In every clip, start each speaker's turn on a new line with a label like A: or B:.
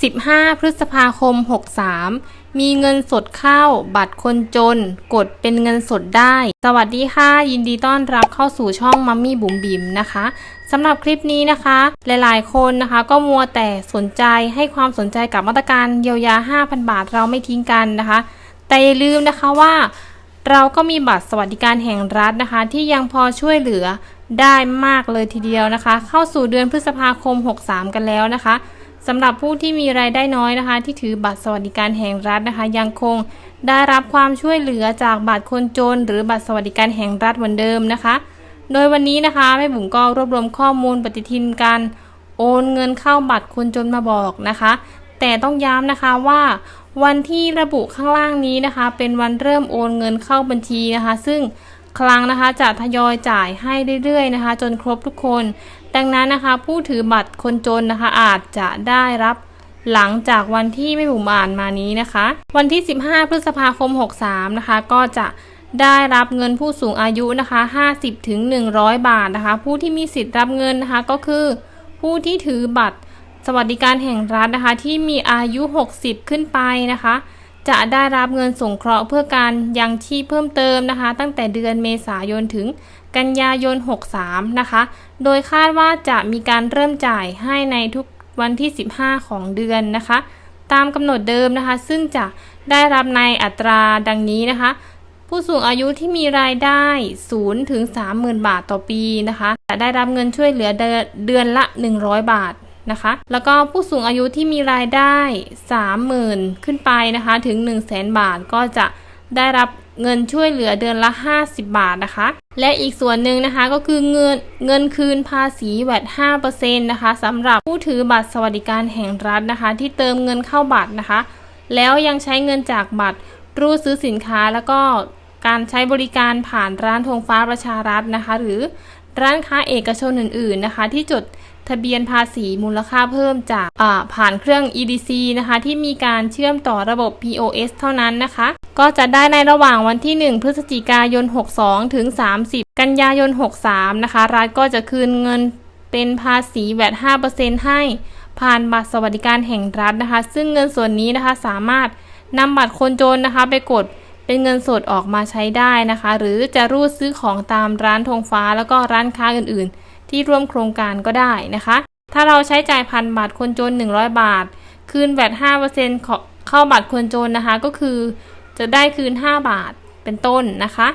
A: 15 พฤษภาคม 63 มีเงินสดเข้า บัตรคนจน กดเป็นเงินสดได้ สวัสดีค่ะ ยินดีต้อนรับเข้าสู่ช่องมัมมี่บุ๋มบิ๋มนะคะสำหรับคลิปนี้นะคะ หลายๆ คนนะคะก็มัวแต่สนใจให้ความสนใจกับมาตรการเยียวยา 5,000 บาทเราไม่ทิ้งกันนะคะ แต่อย่าลืมนะคะว่า เราก็มีบัตรสวัสดิการแห่งรัฐนะคะ ที่ยังพอช่วยเหลือได้มากเลยทีเดียวนะคะ เข้าสู่เดือนพฤษภาคม 63 กันแล้วนะคะ สำหรับผู้ที่มีรายได้น้อยนะคะ ที่ถือบัตรสวัสดิการแห่งรัฐนะคะ ยังคงได้รับความช่วยเหลือจากบัตรคนจน หรือบัตรสวัสดิการแห่งรัฐเหมือนเดิมนะคะ โดยวันนี้นะคะแม่บุ๋มก็รวบรวมข้อมูลปฏิทินการโอนเงินเข้าบัตรคนจนมาบอกนะคะ แต่ต้องย้ำนะคะว่าวันที่ระบุข้างล่างนี้นะคะ เป็นวันเริ่มโอนเงินเข้าบัญชีนะคะ ซึ่ง คลังนะคะ จะทยอยจ่ายให้เรื่อยๆนะคะ จนครบทุกคน ดังนั้นนะคะ ผู้ถือบัตรคนจนนะคะ อาจจะได้รับหลังจากวันที่ไม่บุ๋มอ่านมานี้นะคะ วันที่ 15 พฤษภาคม 63 นะคะ ก็จะได้รับเงินผู้สูงอายุนะคะ 50ถึง100 บาทนะคะ ผู้ที่มีสิทธิ์รับเงินนะคะก็คือ ผู้ที่ถือบัตรสวัสดิการแห่งรัฐนะคะ ที่มีอายุ 60 ขึ้นไปนะคะ จะได้รับเงินสงเคราะห์เพื่อการยังชีพเพิ่มเติมนะคะ ตั้งแต่เดือนเมษายนถึงกันยายน 63 นะคะ โดยคาดว่าจะมีการเริ่มจ่ายให้ในทุกวันที่ 15 ของเดือนนะคะ ตามกำหนดเดิมนะคะ ซึ่งจะได้รับในอัตราดังนี้นะคะ ผู้สูงอายุที่มีรายได้0ถึง30,000 บาทต่อปีนะคะ จะได้รับเงินช่วยเหลือเดือนเดือนละ 100 บาท นะคะ แล้วก็ผู้สูงอายุที่มีรายได้ 30,000 ขึ้นไปนะคะถึง 100,000 บาทก็จะได้รับเงินช่วยเหลือเดือนละ 50 บาทนะคะ และอีกส่วนหนึ่งนะคะก็คือเงินเงินคืนภาษีแวด5%นะคะสำหรับผู้ถือบัตรสวัสดิการแห่งรัฐนะคะ ที่เติมเงินเข้าบัตรนะคะ แล้วยังใช้เงินจากบัตรรูดซื้อสินค้าแล้วก็การใช้บริการผ่านร้านธงฟ้าประชารัฐนะคะ หรือร้านค้าเอกชนอื่นๆนะคะ ที่จด ทะเบียนภาษีมูลค่าเพิ่มจากผ่านเครื่อง EDC นะคะ ที่มีการเชื่อมต่อระบบ POS เท่านั้นนะคะ ก็จะได้ในระหว่างวันที่ 1 พฤศจิกายน 62 ถึง 30 กันยายน 63 นะคะ รัฐก็จะคืนเงินเป็นภาษีแวด5%ให้ผ่านบัตรสวัสดิการแห่งรัฐนะคะ ซึ่งเงินส่วนนี้นะคะสามารถนำบัตรคนจนนะคะ ไปกดเป็นเงินสดออกมาใช้ได้นะคะ หรือจะรูดซื้อของตามร้านธงฟ้าแล้วก็ร้านค้าอื่นๆ ที่ร่วมโครงการก็ได้นะคะ ถ้าเราใช้จ่ายพันบัตรคนจน 100 บาท คืนแวด5%เข้าบัตรคนจนนะคะก็คือจะได้คืน 5 บาทเป็นต้นนะคะ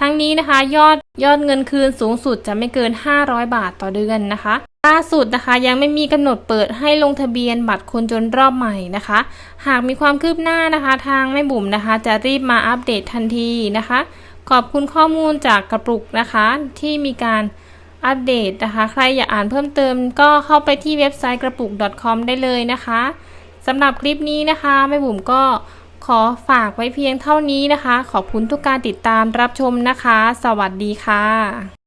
A: ทั้งนี้นะคะยอดยอดเงินคืนสูงสุดจะไม่เกิน 500 บาทต่อเดือนนะคะล่าสุดนะคะยังไม่มีกำหนดเปิดให้ลงทะเบียนบัตรคนจนรอบใหม่นะคะ หากมีความคืบหน้านะคะ ทางแม่บุ๋มนะคะ จะรีบมาอัปเดตทันทีนะคะ ขอบคุณข้อมูลจากกระปุกนะคะ ที่มีการ อัปเดตนะคะ ใครอยากอ่านเพิ่มเติมก็เข้าไปที่เว็บไซต์กระปุก .com ได้เลยนะคะสำหรับคลิปนี้นะคะแม่บุ๋มก็ขอฝากไว้เพียงเท่านี้นะคะ ขอบคุณทุกการติดตามรับชมนะคะ สวัสดีค่ะ